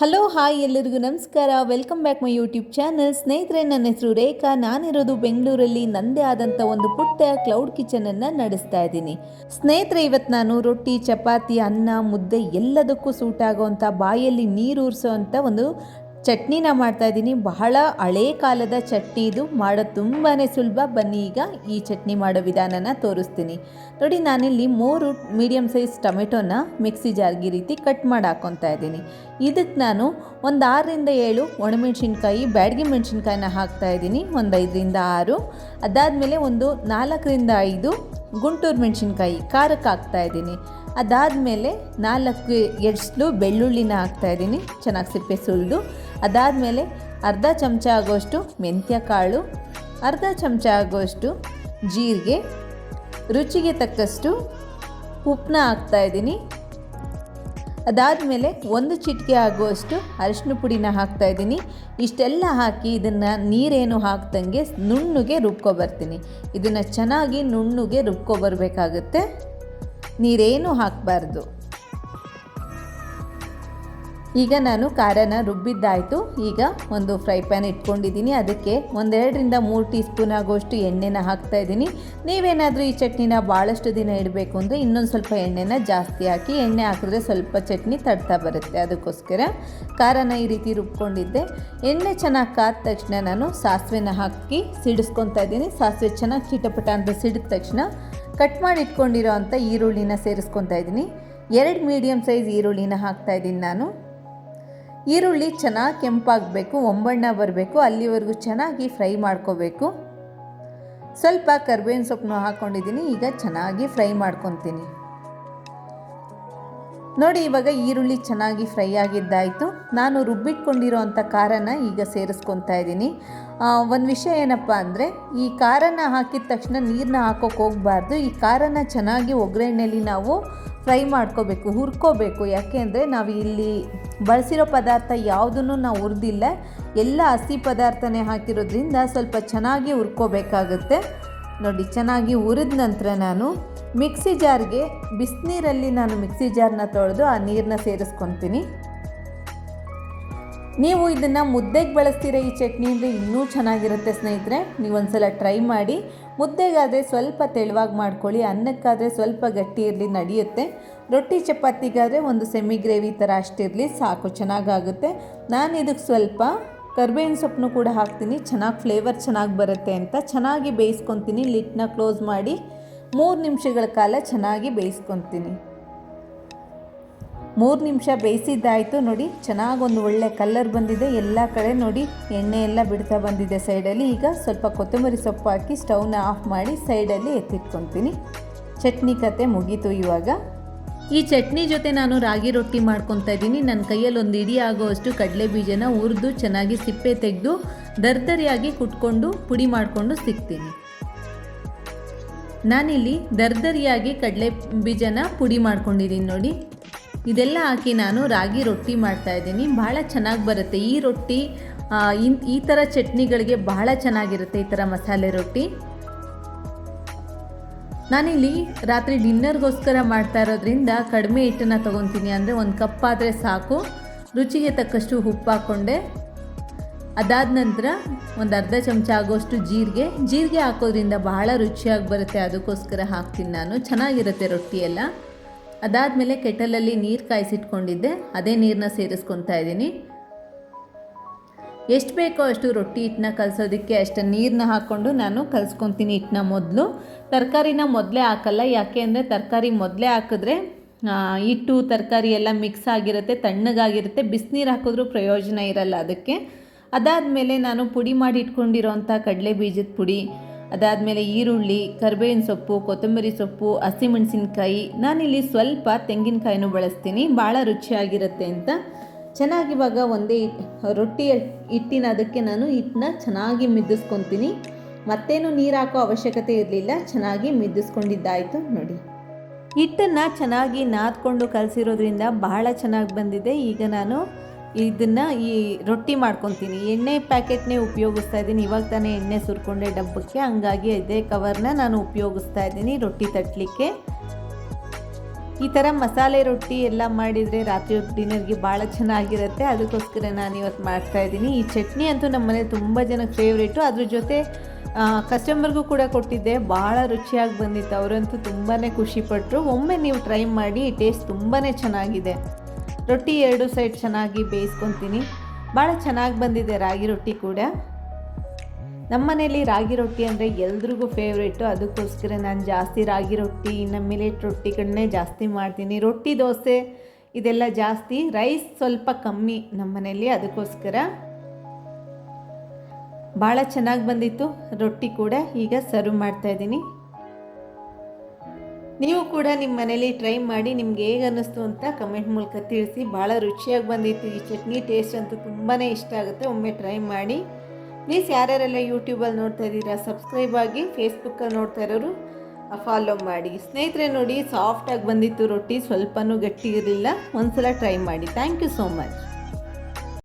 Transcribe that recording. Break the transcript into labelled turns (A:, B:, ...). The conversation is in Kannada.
A: ಹಲೋ ಹಾಯ್ ಎಲ್ಲರಿಗೂ ನಮಸ್ಕಾರ. Welcome back my YouTube channel ಸ್ನೇಹಿತರೆ, ನನ್ನ ಹೆಸರು ರೇಖಾ. ನಾನಿರೋದು ಬೆಂಗಳೂರಲ್ಲಿ. ನನ್ನದೇ ಆದಂಥ ಒಂದು ಪುಟ್ಟ ಕ್ಲೌಡ್ ಕಿಚನನ್ನು ನಡೆಸ್ತಾ ಇದ್ದೀನಿ. ಸ್ನೇಹಿತರೆ ಇವತ್ತು ನಾನು ರೊಟ್ಟಿ, ಚಪಾತಿ, ಅನ್ನ, ಮುದ್ದೆ ಎಲ್ಲದಕ್ಕೂ ಸೂಟ್ ಆಗೋವಂಥ ಬಾಯಲ್ಲಿ ನೀರು ಊರಿಸೋವಂಥ ಒಂದು ಚಟ್ನಿನ ಮಾಡ್ತಾ ಇದ್ದೀನಿ. ಬಹಳ ಹಳೇ ಕಾಲದ ಚಟ್ನಿ ಇದು. ಮಾಡೋದು ತುಂಬಾ ಸುಲಭ. ಬನ್ನಿ ಈಗ ಈ ಚಟ್ನಿ ಮಾಡೋ ವಿಧಾನನ ತೋರಿಸ್ತೀನಿ. ನೋಡಿ, ನಾನಿಲ್ಲಿ ಮೂರು ಮೀಡಿಯಮ್ ಸೈಜ್ ಟೊಮೆಟೊನ ಮಿಕ್ಸಿ ಜಾರ್ಗಿ ರೀತಿ ಕಟ್ ಮಾಡಿ ಹಾಕ್ಕೊತಾ ಇದ್ದೀನಿ. ಇದಕ್ಕೆ ನಾನು ಒಂದು ಆರರಿಂದ ಏಳು ಒಣಮೆಣ್ಸಿನ್ಕಾಯಿ, ಬ್ಯಾಡಗಿ ಮೆಣಸಿನ್ಕಾಯಿನ ಹಾಕ್ತಾ ಇದ್ದೀನಿ. ಒಂದು ಐದರಿಂದ ಆರು. ಅದಾದಮೇಲೆ ಒಂದು ನಾಲ್ಕರಿಂದ ಐದು ಗುಂಟೂರು ಮೆಣಸಿನ್ಕಾಯಿ ಖಾರಕ್ಕೆ ಹಾಕ್ತಾ ಇದ್ದೀನಿ. ಅದಾದಮೇಲೆ ನಾಲ್ಕು ಎಡ್ಸ್ಲು ಬೆಳ್ಳುಳ್ಳಿನ ಹಾಕ್ತಾ ಇದ್ದೀನಿ. ಚೆನ್ನಾಗಿ ಸಿಪ್ಪೆ ಸುಲಿದು ಅದಾದಮೇಲೆ ಅರ್ಧ ಚಮಚ ಆಗೋಷ್ಟು ಮೆಂತ್ಯ ಕಾಳು, ಅರ್ಧ ಚಮಚ ಆಗೋಷ್ಟು ಜೀರಿಗೆ, ರುಚಿಗೆ ತಕ್ಕಷ್ಟು ಉಪ್ಪನ್ನ ಹಾಕ್ತಾಯಿದ್ದೀನಿ ಅದಾದಮೇಲೆ ಒಂದು ಚಿಟಿಕೆ ಆಗುವಷ್ಟು ಅರಿಶಿನ ಪುಡಿನ ಹಾಕ್ತಾಯಿದ್ದೀನಿ ಇಷ್ಟೆಲ್ಲ ಹಾಕಿ ಇದನ್ನು ನೀರೇನು ಹಾಕ್ದಂಗೆ ನುಣ್ಣಗೆ ರುಬ್ಕೊಬರ್ತೀನಿ ಇದನ್ನು ಚೆನ್ನಾಗಿ ನುಣ್ಣಗೆ ರುಬ್ಕೊಬರ್ಬೇಕಾಗುತ್ತೆ ನೀರೇನು ಹಾಕಬಾರ್ದು. ಈಗ ನಾನು ಖಾರನ ರುಬ್ಬಿದ್ದಾಯಿತು. ಈಗ ಒಂದು ಫ್ರೈ ಪ್ಯಾನ್ ಇಟ್ಕೊಂಡಿದ್ದೀನಿ. ಅದಕ್ಕೆ ಒಂದೆರಡರಿಂದ ಮೂರು ಟೀ ಸ್ಪೂನ್ ಆಗುವಷ್ಟು ಎಣ್ಣೆನ ಹಾಕ್ತಾ ಇದ್ದೀನಿ ನೀವೇನಾದರೂ ಈ ಚಟ್ನಿನ ಭಾಳಷ್ಟು ದಿನ ಇಡಬೇಕು ಅಂದರೆ ಇನ್ನೊಂದು ಸ್ವಲ್ಪ ಎಣ್ಣೆನ ಜಾಸ್ತಿ ಹಾಕಿ, ಎಣ್ಣೆ ಹಾಕಿದ್ರೆ ಸ್ವಲ್ಪ ಚಟ್ನಿ ತಡ್ತಾ ಬರುತ್ತೆ. ಅದಕ್ಕೋಸ್ಕರ ಖಾರನ ಈ ರೀತಿ ರುಬ್ಕೊಂಡಿದ್ದೆ. ಎಣ್ಣೆ ಚೆನ್ನಾಗಿ ಕಾದ ತಕ್ಷಣ ನಾನು ಸಾಸಿವೆನ ಹಾಕಿ ಸಿಡಿಸ್ಕೊತಾ ಇದ್ದೀನಿ. ಸಾಸಿವೆ ಚೆನ್ನಾಗಿ ಚಿಟಪಟ ಅಂತ ಸಿಡಿದ ತಕ್ಷಣ ಕಟ್ ಮಾಡಿ ಇಟ್ಕೊಂಡಿರೋ ಅಂಥ ಈರುಳ್ಳಿನ ಸೇರಿಸ್ಕೊತಾ ಇದ್ದೀನಿ. ಎರಡು ಮೀಡಿಯಮ್ ಸೈಜ್ ಈರುಳ್ಳಿನ ಹಾಕ್ತಾ ಇದ್ದೀನಿ ನಾನು. ಈರುಳ್ಳಿ ಚೆನ್ನಾಗಿ ಕೆಂಪಾಗಬೇಕು, ಒಂಬಣ್ಣ ಬರಬೇಕು, ಅಲ್ಲಿವರೆಗೂ ಚೆನ್ನಾಗಿ ಫ್ರೈ ಮಾಡ್ಕೋಬೇಕು. ಸ್ವಲ್ಪ ಕರ್ಬೇವಿನ ಸೊಪ್ಪನ್ನು ಹಾಕ್ಕೊಂಡಿದ್ದೀನಿ ಈಗ ಚೆನ್ನಾಗಿ ಫ್ರೈ ಮಾಡ್ಕೊತೀನಿ. ನೋಡಿ, ಇವಾಗ ಈರುಳ್ಳಿ ಚೆನ್ನಾಗಿ ಫ್ರೈ ಆಗಿದ್ದಾಯಿತು. ನಾನು ರುಬ್ಬಿಟ್ಕೊಂಡಿರೋ ಅಂಥ ಖಾರನ ಈಗ ಸೇರಿಸ್ಕೊತಾ ಇದ್ದೀನಿ. ಒಂದು ವಿಷಯ ಏನಪ್ಪ ಅಂದರೆ, ಈ ಖಾರನ ಹಾಕಿದ ತಕ್ಷಣ ನೀರನ್ನ ಹಾಕೋಕೆ ಹೋಗಬಾರ್ದು. ಈ ಖಾರನ ಚೆನ್ನಾಗಿ ಒಗ್ಗರಣೆಯಲ್ಲಿ ನಾವು ಫ್ರೈ ಮಾಡ್ಕೋಬೇಕು, ಹುರ್ಕೋಬೇಕು. ಯಾಕೆ ಅಂದರೆ, ನಾವು ಇಲ್ಲಿ ಬಳಸಿರೋ ಪದಾರ್ಥ ಯಾವುದನ್ನು ನಾವು ಹುರಿದಿಲ್ಲ. ಎಲ್ಲ ಹಸಿ ಪದಾರ್ಥನೇ ಹಾಕಿರೋದ್ರಿಂದ ಸ್ವಲ್ಪ ಚೆನ್ನಾಗಿ ಹುರ್ಕೋಬೇಕಾಗುತ್ತೆ. ನೋಡಿ, ಚೆನ್ನಾಗಿ ಹುರಿದ ನಂತರ ನಾನು ಮಿಕ್ಸಿ ಜಾರ್ಗೆ ಬಿಸಿನೀರಲ್ಲಿ ನಾನು ಮಿಕ್ಸಿ ಜಾರ್ನ ತೊಳೆದು ಆ ನೀರನ್ನ ಸೇರಿಸ್ಕೊತೀನಿ. ನೀವು ಇದನ್ನು ಮುದ್ದೆಗೆ ಬಳಸ್ತೀರ ಈ ಚಟ್ನಿ ಅಂದರೆ ಇನ್ನೂ ಚೆನ್ನಾಗಿರುತ್ತೆ ಸ್ನೇಹಿತರೆ. ನೀವು ಒಂದ್ಸಲ ಟ್ರೈ ಮಾಡಿ. ಮುದ್ದೆಗಾದರೆ ಸ್ವಲ್ಪ ತೆಳುವಾಗಿ ಮಾಡ್ಕೊಳ್ಳಿ. ಅನ್ನಕ್ಕಾದರೆ ಸ್ವಲ್ಪ ಗಟ್ಟಿ ಇರಲಿ, ನಡೆಯುತ್ತೆ. ರೊಟ್ಟಿ ಚಪಾತಿಗಾದರೆ ಒಂದು ಸೆಮಿ ಗ್ರೇವಿ ಥರ ಅಷ್ಟಿರಲಿ ಸಾಕು, ಚೆನ್ನಾಗಾಗುತ್ತೆ. ನಾನು ಇದಕ್ಕೆ ಸ್ವಲ್ಪ ಕರ್ಬೇವಿನ ಸೊಪ್ಪನ್ನು ಕೂಡ ಹಾಕ್ತೀನಿ. ಚೆನ್ನಾಗಿ ಫ್ಲೇವರ್ ಚೆನ್ನಾಗಿ ಬರುತ್ತೆ ಅಂತ. ಚೆನ್ನಾಗಿ ಬೇಯಿಸ್ಕೊತೀನಿ. ಲಿಟ್ನ ಕ್ಲೋಸ್ ಮಾಡಿ. ಮೂರು ನಿಮಿಷಗಳ ಕಾಲ ಚೆನ್ನಾಗಿ ಬೇಯಿಸ್ಕೊತೀನಿ. ಮೂರು ನಿಮಿಷ ಬೇಯಿಸಿದ್ದಾಯಿತು ನೋಡಿ ಚೆನ್ನಾಗಿ ಒಂದು ಒಳ್ಳೆ ಕಲ್ಲರ್ ಬಂದಿದೆ. ಎಲ್ಲ ಕಡೆ ನೋಡಿ, ಎಣ್ಣೆ ಎಲ್ಲ ಬಿಡ್ತಾ ಬಂದಿದೆ ಸೈಡಲ್ಲಿ. ಈಗ ಸ್ವಲ್ಪ ಕೊತ್ತಂಬರಿ ಸೊಪ್ಪು ಹಾಕಿ ಸ್ಟವ್ನ ಆಫ್ ಮಾಡಿ ಸೈಡಲ್ಲಿ ಎತ್ತಿಟ್ಕೊತೀನಿ. ಚಟ್ನಿ ಕತೆ ಮುಗೀತು ಇವಾಗ. ಈ ಚಟ್ನಿ ಜೊತೆ ನಾನು ರಾಗಿ ರೊಟ್ಟಿ ಮಾಡ್ಕೊತಾ ಇದ್ದೀನಿ. ನನ್ನ ಕೈಯಲ್ಲಿ ಒಂದು ಇಡಿ ಆಗೋವಷ್ಟು ಕಡಲೆ ಬೀಜನ ಹುರಿದು ಚೆನ್ನಾಗಿ ಸಿಪ್ಪೆ ತೆಗೆದು ದರ್ದರಿಯಾಗಿ ಕುಟ್ಕೊಂಡು ಪುಡಿ ಮಾಡಿಕೊಂಡು ಸಿಗ್ತೀನಿ. ನಾನಿಲ್ಲಿ ದರ್ದರಿಯಾಗಿ ಕಡಲೆ ಬೀಜನ ಪುಡಿ ಮಾಡ್ಕೊಂಡಿದ್ದೀನಿ ನೋಡಿ. ಇದೆಲ್ಲ ಹಾಕಿ ನಾನು ರಾಗಿ ರೊಟ್ಟಿ ಮಾಡ್ತಾ ಇದ್ದೀನಿ. ಭಾಳ ಚೆನ್ನಾಗಿ ಬರುತ್ತೆ. ಈ ರೊಟ್ಟಿ ಇನ್, ಈ ಥರ ಚಟ್ನಿಗಳಿಗೆ ಬಹಳ ಚೆನ್ನಾಗಿರುತ್ತೆ ಈ ಥರ ಮಸಾಲೆ ರೊಟ್ಟಿ. ನಾನಿಲ್ಲಿ ರಾತ್ರಿ ಡಿನ್ನರ್ಗೋಸ್ಕರ ಮಾಡ್ತಾ ಇರೋದ್ರಿಂದ ಕಡಿಮೆ ಹಿಟ್ಟನ್ನು ತೊಗೊತೀನಿ. ಅಂದರೆ ಒಂದು ಕಪ್ ಆದರೆ ಸಾಕು. ರುಚಿಗೆ ತಕ್ಕಷ್ಟು ಉಪ್ಪು ಹಾಕ್ಕೊಂಡೆ ಅದಾದ ನಂತರ ಒಂದು ಅರ್ಧ ಚಮಚ ಆಗೋಷ್ಟು ಜೀರಿಗೆ ಜೀರಿಗೆ ಹಾಕೋದ್ರಿಂದ ಬಹಳ ರುಚಿಯಾಗಿ ಬರುತ್ತೆ, ಅದಕ್ಕೋಸ್ಕರ ಹಾಕ್ತೀನಿ ನಾನು. ಚೆನ್ನಾಗಿರುತ್ತೆ ರೊಟ್ಟಿ ಎಲ್ಲ ಅದಾದಮೇಲೆ ಕೆಟಲಲ್ಲಿ ನೀರು ಕಾಯಿಸಿಟ್ಕೊಂಡಿದ್ದೆ, ಅದೇ ನೀರನ್ನ ಸೇರಿಸ್ಕೊತಾ ಇದ್ದೀನಿ. ಎಷ್ಟು ಬೇಕೋ ಅಷ್ಟು ರೊಟ್ಟಿ ಹಿಟ್ಟನ್ನ ಕಲಸೋದಕ್ಕೆ ಅಷ್ಟು ನೀರನ್ನ ಹಾಕ್ಕೊಂಡು ನಾನು ಕಲಿಸ್ಕೊತೀನಿ ಹಿಟ್ಟನ್ನ ಮೊದಲು. ತರಕಾರಿನ ಮೊದಲೇ ಹಾಕಲ್ಲ, ಯಾಕೆ ಅಂದರೆ ತರಕಾರಿ ಮೊದಲೇ ಹಾಕಿದ್ರೆ ಹಿಟ್ಟು, ತರಕಾರಿ ಎಲ್ಲ ಮಿಕ್ಸ್ ಆಗಿರುತ್ತೆ, ತಣ್ಣಗಾಗಿರುತ್ತೆ, ಬಿಸಿನೀರು ಹಾಕಿದ್ರೂ ಪ್ರಯೋಜನ ಇರಲ್ಲ ಅದಕ್ಕೆ. ಅದಾದಮೇಲೆ ನಾನು ಪುಡಿ ಮಾಡಿ ಇಟ್ಕೊಂಡಿರೋಂಥ ಕಡಲೆ ಬೀಜದ ಪುಡಿ, ಅದಾದಮೇಲೆ ಈರುಳ್ಳಿ, ಕರ್ಬೇವಿನ ಸೊಪ್ಪು, ಕೊತ್ತಂಬರಿ ಸೊಪ್ಪು, ಹಸಿಮೆಣಸಿನ್ಕಾಯಿ. ನಾನಿಲ್ಲಿ ಸ್ವಲ್ಪ ತೆಂಗಿನಕಾಯಿನೂ ಬಳಸ್ತೀನಿ, ಭಾಳ ರುಚಿಯಾಗಿರುತ್ತೆ ಅಂತ. ಚೆನ್ನಾಗಿವಾಗ ಒಂದೇ ರೊಟ್ಟಿ ಹಿಟ್ಟಿನ ಅದಕ್ಕೆ ನಾನು ಹಿಟ್ಟನ್ನ ಚೆನ್ನಾಗಿ ಮಿದ್ದಿಸ್ಕೊತೀನಿ ಮತ್ತೇನು ನೀರು ಹಾಕೋ ಅವಶ್ಯಕತೆ ಇರಲಿಲ್ಲ, ಚೆನ್ನಾಗಿ ಮಿದ್ದಿಸ್ಕೊಂಡಿದ್ದಾಯಿತು ನೋಡಿ. ಹಿಟ್ಟನ್ನು ಚೆನ್ನಾಗಿ ನಾದ್ಕೊಂಡು ಕಲಸಿರೋದ್ರಿಂದ ಬಹಳ ಚೆನ್ನಾಗಿ ಬಂದಿದೆ. ಈಗ ನಾನು ಇದನ್ನು ಈ ರೊಟ್ಟಿ ಮಾಡ್ಕೊತೀನಿ. ಎಣ್ಣೆ ಪ್ಯಾಕೆಟ್ನೇ ಉಪಯೋಗಿಸ್ತಾ ಇದ್ದೀನಿ. ಇವಾಗ ತಾನೇ ಎಣ್ಣೆ ಸುರ್ಕೊಂಡೆ ಡಬ್ಬಕ್ಕೆ. ಹಂಗಾಗಿ ಇದೇ ಕವರ್ನ ನಾನು ಉಪಯೋಗಿಸ್ತಾ ಇದ್ದೀನಿ ರೊಟ್ಟಿ ತಟ್ಟಲಿಕ್ಕೆ ಈ ಥರ ಮಸಾಲೆ ರೊಟ್ಟಿ ಎಲ್ಲ ಮಾಡಿದರೆ ರಾತ್ರಿ ಡಿನ್ನರ್ಗೆ ಭಾಳ ಚೆನ್ನಾಗಿರುತ್ತೆ. ಅದಕ್ಕೋಸ್ಕರ ನಾನು ಇವತ್ತು ಮಾಡ್ತಾ ಇದ್ದೀನಿ. ಈ ಚಟ್ನಿ ಅಂತೂ ನಮ್ಮ ಮನೆ ತುಂಬ ಜನಕ್ಕೆ ಫೇವ್ರೇಟು ಅದ್ರ ಜೊತೆ ಕಸ್ಟಮರ್ಗೂ ಕೂಡ ಕೊಟ್ಟಿದ್ದೆ. ಭಾಳ ರುಚಿಯಾಗಿ ಬಂದಿತ್ತು. ಅವರಂತೂ ತುಂಬಾ ಖುಷಿಪಟ್ಟರು ಒಮ್ಮೆ ನೀವು ಟ್ರೈ ಮಾಡಿ ಟೇಸ್ಟ್ ತುಂಬಾ ಚೆನ್ನಾಗಿದೆ. ರೊಟ್ಟಿ ಎರಡು ಸೈಡ್ ಚೆನ್ನಾಗಿ ಬೇಯಿಸ್ಕೊತೀನಿ. ಭಾಳ ಚೆನ್ನಾಗಿ ಬಂದಿದೆ ರಾಗಿ ರೊಟ್ಟಿ ಕೂಡ. ನಮ್ಮ ಮನೇಲಿ ರಾಗಿ ರೊಟ್ಟಿ ಅಂದರೆ ಎಲ್ರಿಗೂ ಫೇವ್ರೇಟು ಅದಕ್ಕೋಸ್ಕರ ನಾನು ಜಾಸ್ತಿ ರಾಗಿ ರೊಟ್ಟಿ ನಮ್ಮ ಮಿಲೆಟ್ ರೊಟ್ಟಿಗಳನ್ನೇ ಜಾಸ್ತಿ ಮಾಡ್ತೀನಿ. ರೊಟ್ಟಿ, ದೋಸೆ ಇದೆಲ್ಲ ಜಾಸ್ತಿ. ರೈಸ್ ಸ್ವಲ್ಪ ಕಮ್ಮಿ ನಮ್ಮ ಮನೆಯಲ್ಲಿ ಅದಕ್ಕೋಸ್ಕರ. ಭಾಳ ಚೆನ್ನಾಗಿ ಬಂದಿತ್ತು ರೊಟ್ಟಿ ಕೂಡ. ಈಗ ಸರ್ವ್ ಮಾಡ್ತಾಯಿದ್ದೀನಿ ನೀವು ಕೂಡ ನಿಮ್ಮ ಮನೇಲಿ ಟ್ರೈ ಮಾಡಿ ನಿಮ್ಗೆ ಹೇಗೆ ಅನ್ನಿಸ್ತು ಅಂತ ಕಮೆಂಟ್ ಮೂಲಕ ತಿಳಿಸಿ. ಭಾಳ ರುಚಿಯಾಗಿ ಬಂದಿತ್ತು ಈ ಚಟ್ನಿ. ಟೇಸ್ಟ್ ಅಂತೂ ತುಂಬಾ ಇಷ್ಟ ಆಗುತ್ತೆ. ಒಮ್ಮೆ ಟ್ರೈ ಮಾಡಿ. ಪ್ಲೀಸ್ ಯಾರ್ಯಾರೆಲ್ಲ ಯೂಟ್ಯೂಬಲ್ಲಿ ನೋಡ್ತಾ ಇದ್ದೀರಾ ಸಬ್ಸ್ಕ್ರೈಬ್ ಆಗಿ ಫೇಸ್ಬುಕ್ಕಲ್ಲಿ ನೋಡ್ತಾ ಇರೋರು ಫಾಲೋ ಮಾಡಿ. ಸ್ನೇಹಿತರೆ ನೋಡಿ ಸಾಫ್ಟಾಗಿ ಬಂದಿತ್ತು ರೊಟ್ಟಿ, ಸ್ವಲ್ಪನೂ ಗಟ್ಟಿ ಇರಲಿಲ್ಲ. ಒಂದ್ಸಲ ಟ್ರೈ ಮಾಡಿ. Thank you so much